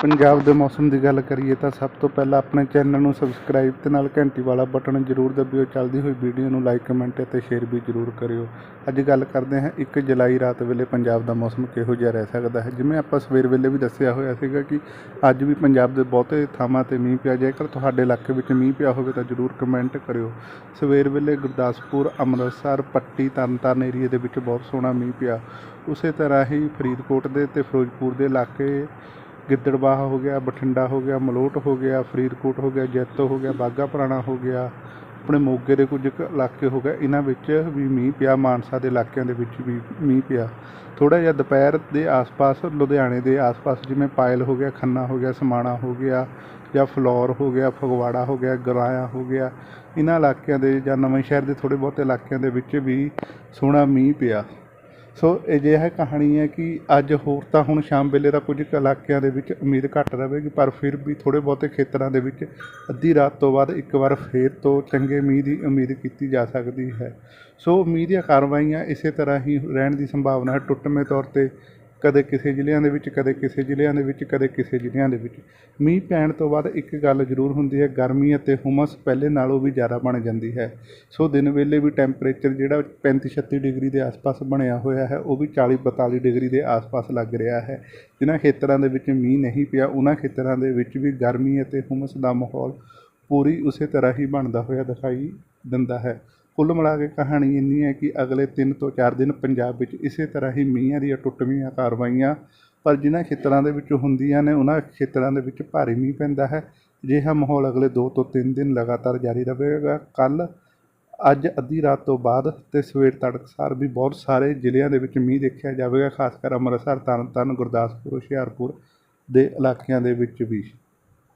ਪੰਜਾਬ ਦੇ ਮੌਸਮ ਦੀ ਗੱਲ ਕਰੀਏ ਤਾਂ ਸਭ ਤੋਂ ਪਹਿਲਾਂ ਆਪਣੇ ਚੈਨਲ ਨੂੰ ਸਬਸਕ੍ਰਾਈਬ ਤੇ ਨਾਲ ਘੰਟੀ ਵਾਲਾ ਬਟਨ ਜ਼ਰੂਰ ਦਬਿਓ। ਚੱਲਦੀ ਹੋਈ ਵੀਡੀਓ ਨੂੰ ਲਾਈਕ, ਕਮੈਂਟ ਅਤੇ ਸ਼ੇਅਰ ਵੀ ਜ਼ਰੂਰ ਕਰਿਓ। ਅੱਜ ਗੱਲ ਕਰਦੇ ਹਾਂ 1 ਜੁਲਾਈ ਰਾਤ ਵੇਲੇ ਪੰਜਾਬ ਦਾ ਮੌਸਮ ਕਿਹੋ ਜਿਹਾ ਰਹਿ ਸਕਦਾ ਹੈ? ਜਿਵੇਂ ਆਪਾਂ ਸਵੇਰ ਵੇਲੇ ਵੀ ਦੱਸਿਆ ਹੋਇਆ ਸੀਗਾ ਕਿ ਅੱਜ ਵੀ ਪੰਜਾਬ ਦੇ ਬਹੁਤੇ ਥਾਵਾਂ ਤੇ ਮੀਂਹ ਪਿਆ, ਜੇਕਰ ਤੁਹਾਡੇ ਇਲਾਕੇ ਵਿੱਚ ਮੀਂਹ ਪਿਆ ਹੋਵੇ ਤਾਂ ਜ਼ਰੂਰ ਕਮੈਂਟ ਕਰਿਓ। ਸਵੇਰ ਵੇਲੇ ਗੁਰਦਾਸਪੁਰ, ਅੰਮ੍ਰਿਤਸਰ, ਪੱਟੀ, ਤਰਨਤਾਰਨ ਏਰੀਏ ਦੇ ਵਿੱਚ ਬਹੁਤ ਸੋਹਣਾ ਮੀਂਹ ਪਿਆ। ਉਸੇ ਤਰ੍ਹਾਂ ਹੀ ਫਰੀਦਕੋਟ ਦੇ ਤੇ ਫਿਰੋਜ਼ਪੁਰ ਦੇ ਇਲਾਕੇ ਗਿੱਦੜਬਾਹਾ ਹੋ ਗਿਆ ਬਠਿੰਡਾ ਹੋ ਗਿਆ ਮਲੋਟ ਹੋ ਗਿਆ ਫਰੀਦਕੋਟ ਹੋ ਗਿਆ ਜੈਤੋ ਹੋ ਗਿਆ ਬਾਘਾ ਪੁਰਾਣਾ ਹੋ ਗਿਆ ਆਪਣੇ ਮੋਗੇ ਦੇ ਕੁਝ ਕੁ ਇਲਾਕੇ ਹੋ ਗਏ ਇਹਨਾਂ ਵਿੱਚ ਵੀ ਮੀਂਹ ਪਿਆ ਮਾਨਸਾ ਦੇ ਇਲਾਕਿਆਂ ਦੇ ਵਿੱਚ ਵੀ ਮੀਂਹ ਪਿਆ ਥੋੜਾ ਜਿਹਾ ਦੁਪਹਿਰ ਦੇ ਆਸ-ਪਾਸ ਲੁਧਿਆਣੇ ਦੇ ਆਸ-ਪਾਸ ਜਿਵੇਂ ਪਾਇਲ ਹੋ ਗਿਆ ਖੰਨਾ ਹੋ ਗਿਆ ਸਮਾਣਾ ਹੋ ਗਿਆ ਜਾਂ ਫਲੌਰ ਹੋ ਗਿਆ ਫਗਵਾੜਾ ਹੋ ਗਿਆ ਗਰਾਇਆ ਹੋ ਗਿਆ ਇਹਨਾਂ ਇਲਾਕਿਆਂ ਦੇ ਜਾਂ ਨਵੇਂ ਸ਼ਹਿਰ ਦੇ ਥੋੜੇ ਬਹੁਤੇ ਇਲਾਕਿਆਂ ਦੇ ਵਿੱਚ ਵੀ ਸੋਹਣਾ ਮੀਂਹ ਪਿਆ ਸੋ ਅਜਿਹਾ ਕਹਾਣੀ ਹੈ ਕਿ ਅੱਜ ਹੋਰ ਤਾਂ ਹੁਣ ਸ਼ਾਮ ਵੇਲੇ ਦਾ ਕੁਝ ਕੁ ਇਲਾਕਿਆਂ ਦੇ ਵਿੱਚ ਉਮੀਦ ਘੱਟ ਰਹੇਗੀ, ਪਰ ਫਿਰ ਵੀ ਥੋੜੇ ਬਹੁਤੇ ਖੇਤਰਾਂ ਦੇ ਵਿੱਚ ਅੱਧੀ ਰਾਤ ਤੋਂ ਬਾਅਦ ਇੱਕ ਵਾਰ ਫੇਰ ਤੋਂ ਚੰਗੇ ਮੀਂਹ ਦੀ ਉਮੀਦ ਕੀਤੀ ਜਾ ਸਕਦੀ ਹੈ। ਸੋ ਮੀਂਹ ਦੀਆਂ ਕਾਰਵਾਈਆਂ ਇਸੇ ਤਰ੍ਹਾਂ ਹੀ ਰਹਿਣ ਦੀ ਸੰਭਾਵਨਾ ਹੈ। ਟੁੱਟਵੇਂ ਤੌਰ ਤੇ ਕਦੇ ਕਿਸੇ ਜ਼ਿਲ੍ਹਿਆਂ ਦੇ ਵਿੱਚ, ਕਦੇ ਕਿਸੇ ਜ਼ਿਲ੍ਹਿਆਂ ਦੇ ਵਿੱਚ, ਕਦੇ ਕਿਸੇ ਜ਼ਿਲ੍ਹਿਆਂ ਦੇ ਵਿੱਚ। ਮੀਂਹ ਪੈਣ ਤੋਂ ਬਾਅਦ ਇੱਕ ਗੱਲ ਜ਼ਰੂਰ ਹੁੰਦੀ ਹੈ, ਗਰਮੀ ਅਤੇ ਹੁਮਸ ਪਹਿਲੇ ਨਾਲੋਂ ਵੀ ਜ਼ਿਆਦਾ ਬਣ ਜਾਂਦੀ ਹੈ। ਸੋ ਦਿਨ ਵੇਲੇ ਵੀ ਟੈਂਪਰੇਚਰ ਜਿਹੜਾ 35 36 ਡਿਗਰੀ ਦੇ ਆਸ-ਪਾਸ ਬਣਿਆ ਹੋਇਆ ਹੈ, ਉਹ ਵੀ 40 42 ਡਿਗਰੀ ਦੇ ਆਸ-ਪਾਸ ਲੱਗ ਰਿਹਾ ਹੈ। ਜਿਨ੍ਹਾਂ ਖੇਤਰਾਂ ਦੇ ਵਿੱਚ ਮੀਂਹ ਨਹੀਂ ਪਿਆ, ਉਹਨਾਂ ਖੇਤਰਾਂ ਦੇ ਵਿੱਚ ਵੀ ਗਰਮੀ ਅਤੇ ਹੁਮਸ ਦਾ ਮਾਹੌਲ ਪੂਰੀ ਉਸੇ ਤਰ੍ਹਾਂ ਹੀ ਬਣਦਾ ਹੋਇਆ ਦਿਖਾਈ ਦਿੰਦਾ ਹੈ। ਕੁੱਲ ਮਿਲਾ ਕੇ ਕਹਾਣੀ ਇੰਨੀ ਹੈ ਕਿ ਅਗਲੇ 3 ਤੋਂ 4 ਦਿਨ ਪੰਜਾਬ ਵਿੱਚ ਇਸੇ ਤਰ੍ਹਾਂ ਹੀ ਮੀਂਹਾਂ ਦੀਆਂ ਟੁੱਟਵੀਆਂ ਕਾਰਵਾਈਆਂ ਪਰ ਜਿਨ੍ਹਾਂ ਖੇਤਰਾਂ ਦੇ ਵਿੱਚ ਹੁੰਦੀਆਂ ਨੇ, ਉਹਨਾਂ ਖੇਤਰਾਂ ਦੇ ਵਿੱਚ ਭਾਰੀ ਮੀਂਹ ਪੈਂਦਾ ਹੈ। ਅਜਿਹਾ ਮਾਹੌਲ ਅਗਲੇ 2 ਤੋਂ 3 ਦਿਨ ਲਗਾਤਾਰ ਜਾਰੀ ਰਹੇਗਾ। ਕੱਲ ਅੱਜ ਅੱਧੀ ਰਾਤ ਤੋਂ ਬਾਅਦ ਤੇ ਸਵੇਰ ਤੜਕਸਾਰ ਵੀ ਬਹੁਤ ਸਾਰੇ ਜ਼ਿਲ੍ਹਿਆਂ ਦੇ ਵਿੱਚ ਮੀਂਹ ਦੇਖਿਆ ਜਾਵੇਗਾ, ਖਾਸ ਕਰ ਅੰਮ੍ਰਿਤਸਰ, ਤਰਨਤਾਰਨ, ਗੁਰਦਾਸਪੁਰ, ਹੁਸ਼ਿਆਰਪੁਰ ਦੇ ਇਲਾਕਿਆਂ ਦੇ ਵਿੱਚ ਵੀ।